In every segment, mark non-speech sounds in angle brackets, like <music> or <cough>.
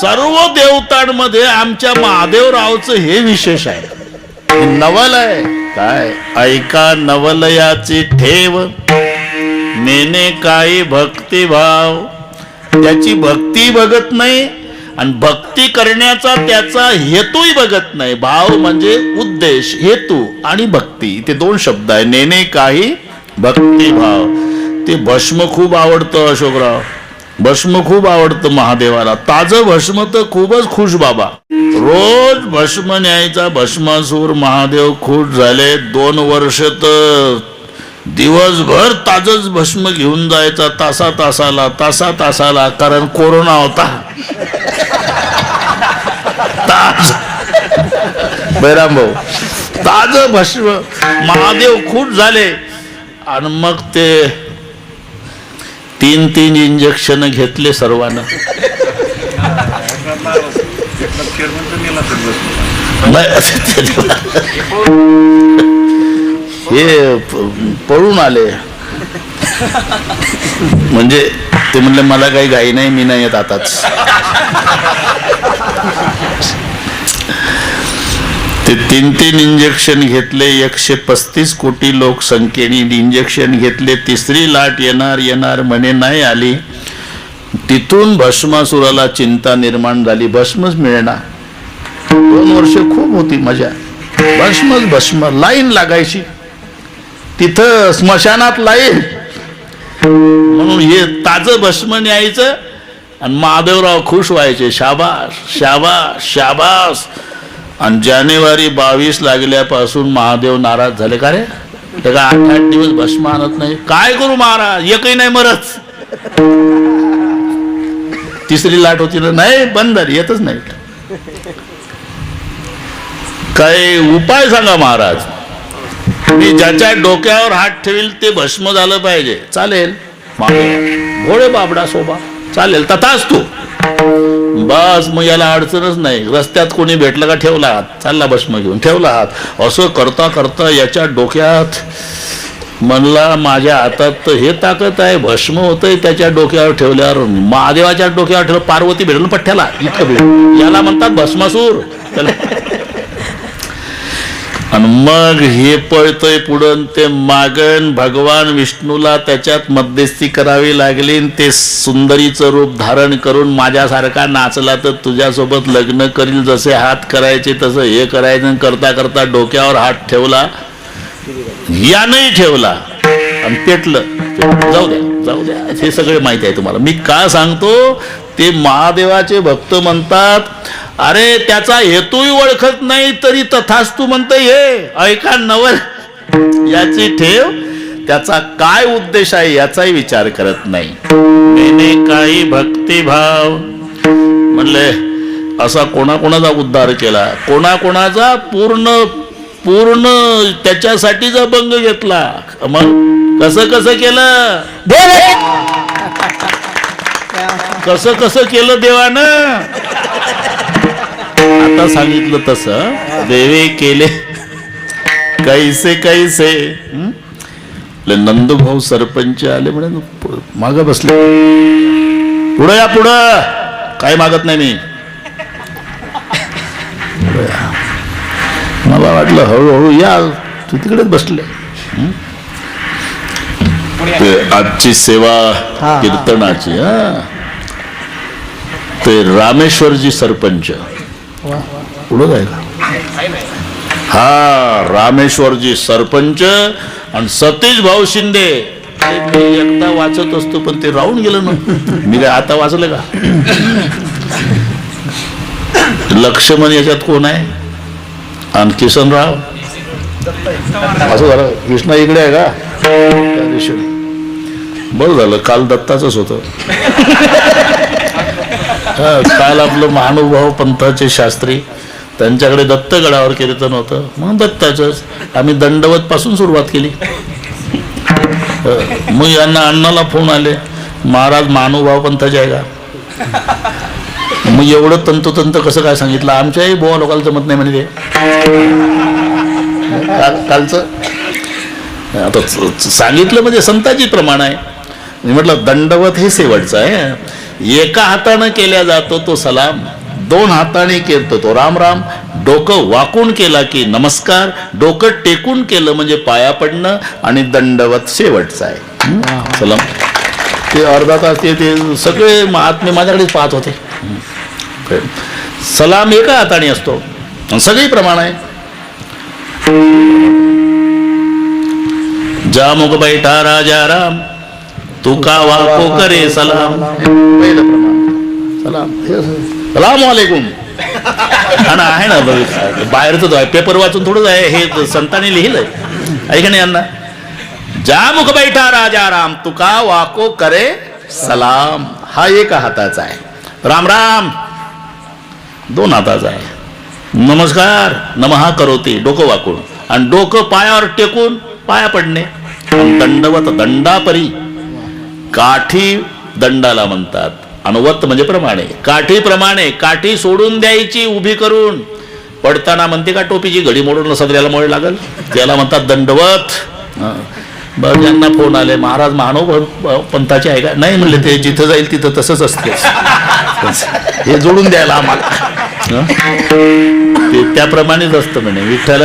सर्व देवतांमध्ये आमच्या महादेवरावचं हे विशेष आहे. नवल आहे. काय? ऐका नवलयाची ठेव. नेने काही भक्तिभाव. त्याची भक्ती बघत नाही आणि भक्ती करण्याचा त्याचा हेतूही बघत नाही. भाव म्हणजे उद्देश हेतू आणि भक्ती. ते दोन शब्द आहे नेने काही भक्तिभाव. ते भस्म खूप आवडतं अशोकराव. भस्म खूप आवडतं महादेवाला. ताजं भस्म तर खूपच खुश बाबा. रोज भस्म न्यायचा भस्मासूर महादेव खुश झाले. दोन वर्ष तर दिवसभर ताजच भस्म घेऊन जायचा तासा तासाला तासा तासाला कारण कोरोना होता. ताज बैराम भाऊ ताज भस्म. महादेव खूप झाले. आणि मग ते तीन तीन इंजेक्शन घेतले सर्वांना. नाही, हे पळून आले. म्हणजे ते म्हणले मला काही घाई नाही मी नाही येत आताच. ते तीन तीन इंजेक्शन घेतले एकशे पस्तीस कोटी लोकसंख्येने इंजेक्शन घेतले तिसरी लाट येणार येणार म्हणे नाही आली. तिथून भस्मासुराला चिंता निर्माण झाली. भस्मच मिळणार दोन वर्ष खूप होती मजा. भस्मच भस्म लाईन लागायची. तिथं स्मशानात लाईन. म्हणून हे ताज भस्म न्यायचं आणि महादेवराव खुश व्हायचे. शाबास शाबास शाबास. आणि जानेवारी बावीस लागल्यापासून महादेव नाराज झाले. का रे? ते का आठ आठ दिवस भस्म आणत नाही. काय करू महाराज? एकही नाही मरत. तिसरी लाट होती ना? नाही बंद येतच नाही. काय उपाय सांगा महाराज. मी ज्याच्या डोक्यावर हात ठेवील ते भस्म झालं पाहिजे. चालेल. भोळे बाबडा सोबा. चालेल. तथाच तू बस मग याला अडचणच नाही. रस्त्यात कोणी भेटलं का ठेवला चालला भस्म घेऊन. ठेवला असं करता करता याच्या डोक्यात म्हणला माझ्या हातात तर हे ताकद आहे. भस्म होतंय त्याच्या डोक्यावर ठेवल्यावर. महादेवाच्या डोक्यावर ठेवलं पार्वती भेटलं पठ्ठ्याला? इतकं याला म्हणतात भस्मासूर. त्याला आणि मग हे पळतोय पुढं ते मागण भगवान विष्णूला त्याच्यात मध्यस्थी करावी लागली ते सुंदरीचं रूप धारण करून माझ्यासारखा नाचला तर तुझ्यासोबत लग्न करील जसे हात करायचे तसं हे करायचं करता करता डोक्यावर हात ठेवला. यानंही ठेवला. आणि पेटलं. जाऊ द्या जाऊ द्या. हे सगळे माहिती आहे तुम्हाला. मी का सांगतो ते महादेवाचे भक्त म्हणतात अरे त्याचा हेतूही ओळखत नाही तरी तथास्तू म्हणत हे. ऐका नवल. याची ठेव. त्याचा काय उद्देश आहे याचाही विचार करत नाही. मेने काही भक्तिभाव. म्हणले असा कोणाकोणाचा उद्धार केला? कोणाकोणाचा? पूर्ण पूर्ण त्याच्यासाठीचा बंग घेतला. मग कसं कसं केलं? कसं कसं केलं देवानं? आता सांगितलं तसं. देवे केले कैसे कैसे? नंदभाऊ सरपंच आले म्हणे माग बसले. पुढं या पुढं. काही मागत नाही मी. मला वाटलं हळूहळू या तू तिकडेच बसले? ते आजची सेवा कीर्तनाची हा. ते रामेश्वरजी सरपंच. पुढं का हा रामेश्वरजी सरपंच आणि सतीश भाऊ शिंदे मी एकदा वाचत असतो पण ते राहून गेलं ना. मी काय आता वाचलं का? लक्ष्मण याच्यात कोण आहे? आणि किसनराव? असं झालं. कृष्णा इकडे आहे का? त्या दिशेने. बरं झालं काल दत्ताचंच होतं. काल आपलं महानुभाव पंथाचे शास्त्री त्यांच्याकडे दत्तगडावर कीर्तन होतं. मग दत्ताचंच आम्ही दंडवत पासून सुरुवात केली. मग यांना अण्णाला फोन आले महाराज महानुभाव पंथाचे आहे का? मग एवढं तंतोतंत कसं काय सांगितलं? आमच्याही बोवा लोकांना जमत नाही म्हणे काल- कालचं? आता सांगितलं म्हणजे संताची प्रमाण आहे. मी म्हटलं दंडवत हे शेवटचं आहे. एका हातानं केल्या जातो तो सलाम दोन हाताने केलतो तो राम राम डोकं वाकून केला की नमस्कार डोकं टेकून केलं म्हणजे पाया पडणं आणि दंडवत शेवटचा आहे सलाम. ते अर्धा तास ते सगळे महात्मे माझ्याकडेच पाहत होते. सलाम एका हाताने असतो. सगळी प्रमाण आहे. जा मुग बैठा राजा राम. तू का वाको करे सलाम. सलाम. सलाम वालेकुम. हा ना आहे ना बाहेरच आहे. पेपर वाचून थोडंच आहे हे संतांनी लिहिलंय. ऐका नाही यांना. जा मुख बैठा राजा राम तुका वाको करे सलाम. हा एका हाताचा आहे. राम राम. दोन हाताचा आहे. नमस्कार. नमहा करोती. डोकं वाकून. आणि डोकं पायावर टेकून पाया पडणे. दंडवत दंडापरी. काठी दंडाला म्हणतात. अनुवत म्हणजे प्रमाणे. काठी प्रमाणे काठी सोडून द्यायची उभी करून. पडताना म्हणते का टोपीची घडी मोडून सदऱ्याला मोड लागल? त्याला म्हणतात दंडवत. बरं ज्यांना फोन आले महाराज मानव पंथाचे आहे का? नाही म्हणले ते जिथं जाईल तिथं तसंच असते. हे जोडून द्यायला आम्हाला? ते त्याप्रमाणेच असतं म्हणे. विठ्ठल.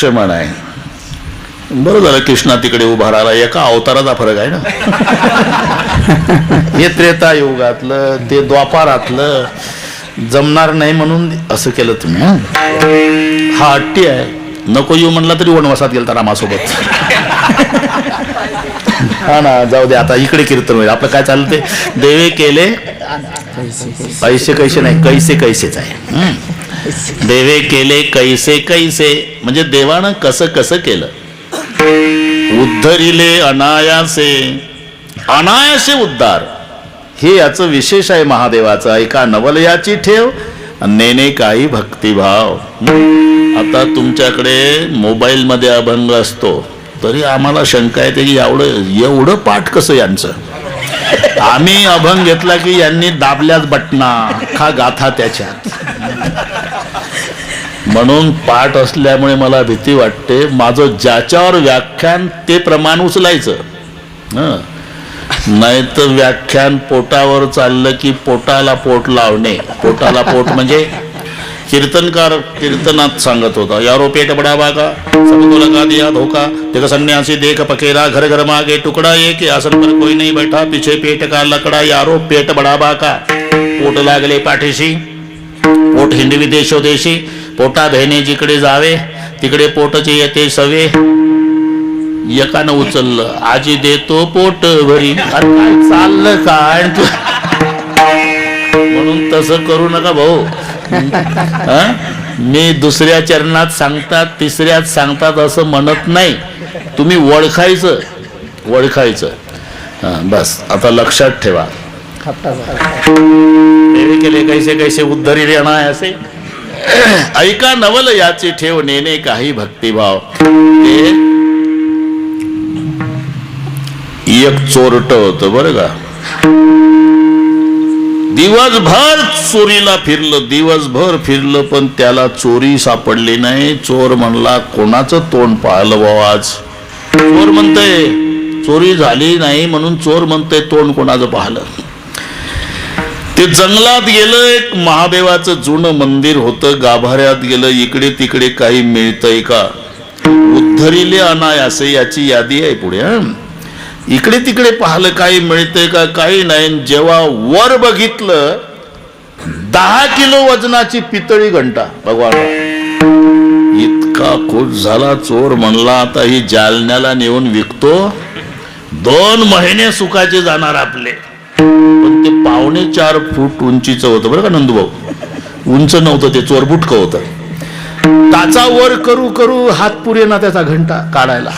लक्ष्मण आहे. बरं झालं कृष्णा तिकडे उभा राहिला. एका अवताराचा फरक आहे ना? <laughs> हे त्रेता युगातलं ते द्वापारातलं जमणार नाही म्हणून असं केलं तुम्ही हं? हट्टी आहे. नको येऊ म्हणला तरी वनवासात गेलता रामासोबत. हा ना जाऊ दे आता इकडे कीर्तन होईल. आपलं काय चाललं ते? देवे केले पैसे कैसे नाही कैसे कैसेच आहे? <laughs> देवे केले कैसे कैसे म्हणजे देवानं कसं कसं केलं? उद्धरिले अनायासे. अनायासे उद्धार. हे याचं विशेष आहे महादेवाचं. ऐका नवलयाची ठेव नेने काही भक्तिभाव. आता तुमच्याकडे मोबाईलमध्ये अभंग असतो. तरी आम्हाला शंका येते की एवढं एवढं पाठ कसं यांचं? आम्ही अभंग घेतला की यांनी दाबल्याच बटना खा गाथा त्याच्यात. म्हणून पाठ असल्यामुळे मला भीती वाटते. माझं ज्याच्यावर व्याख्यान ते प्रमाण उचलायचं. हं. नाही तर व्याख्यान पोटावर चाललं की पोटाला पोट लावणे. पोटाला पोट म्हणजे कीर्तनकार कीर्तनात सांगत होता. यारो पेट बडावा का समतोल का दिया धोका. देख संन्यासी देख पकेरा घर घर मागे टुकड़ा ये कि आसन पर कोई नाही बैठा पिछे पेट का लकड़ा यारो पेट बडावा का पोट लागले पाठीशी. पोट हिंडवी देशोदेशी पोटा बहिणी जिकडे जावे तिकडे पोटचे येते सवे. एकानं उचललं आजी देतो पोट भरी. चाललं काय? म्हणून तसं करू नका भाऊ? मी दुसऱ्या चरणात सांगतात तिसऱ्यात सांगतात असं म्हणत नाही. तुम्ही ओळखायचं ओळखायचं बस आता लक्षात ठेवा. कैसे कैसे उद्धरी रेणार असे? <coughs> ऐका नवल याची ठेव नेणे काही भक्तिभाव. ते एक चोरट होत बर का? दिवसभर चोरीला फिरलं दिवसभर फिरलं पण त्याला चोरी सापडली नाही. चोर म्हणला कोणाचं तोंड पाहिलं बाबा आज? चोर म्हणतय चोरी झाली नाही म्हणून चोर म्हणतय तोंड कोणाचं पाहिलं? ते जंगलात गेलं एक महादेवाचं जुनं मंदिर होतं गाभाऱ्यात गेलं इकडे तिकडे काही मिळतंय का? उद्धरिले अनायासे याची यादी आहे पुढे इकडे तिकडे पाहिलं काही मिळतंय का? काही नाही. जेव्हा वर बघितलं दहा किलो वजनाची पितळी घंटा भगवान. इतका खुश झाला चोर म्हणला आता ही जालन्याला नेऊन विकतो. दोन महिने सुखाचे जाणार आपले. पण ते पावणे चार फूट उंचीचं होतं बरं का नंदूभाऊ उंच नव्हतं ते चोरबुटकं होतं. त्याचा वर करू करू हात पुरे ना त्याचा घंटा काढायला.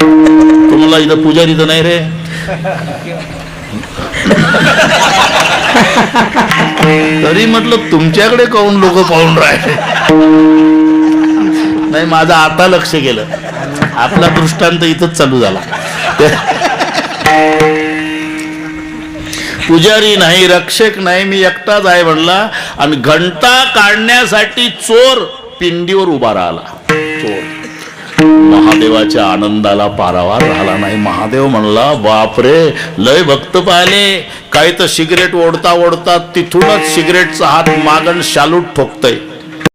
तुम्हाला इथं पुजारी तर नाही रे. तरी म्हटलं तुमच्याकडे काऊन लोक पाहून राहिले? नाही माझं आता लक्ष गेलं. आपला दृष्टांत इथंच चालू झाला. पुजारी नाही रक्षक नाही मी एकटाच आहे म्हणला. आणि घंटा काढण्यासाठी चोर पिंडीवर उभा राहिला. चोर. महादेवाच्या आनंदाला पारावार राहिला नाही. महादेव म्हणला बापरे लय भक्त पाहिले. काही तर सिगरेट ओढता ओढता तिथूनच सिगरेटचा हात मागण शालूट ठोकतय.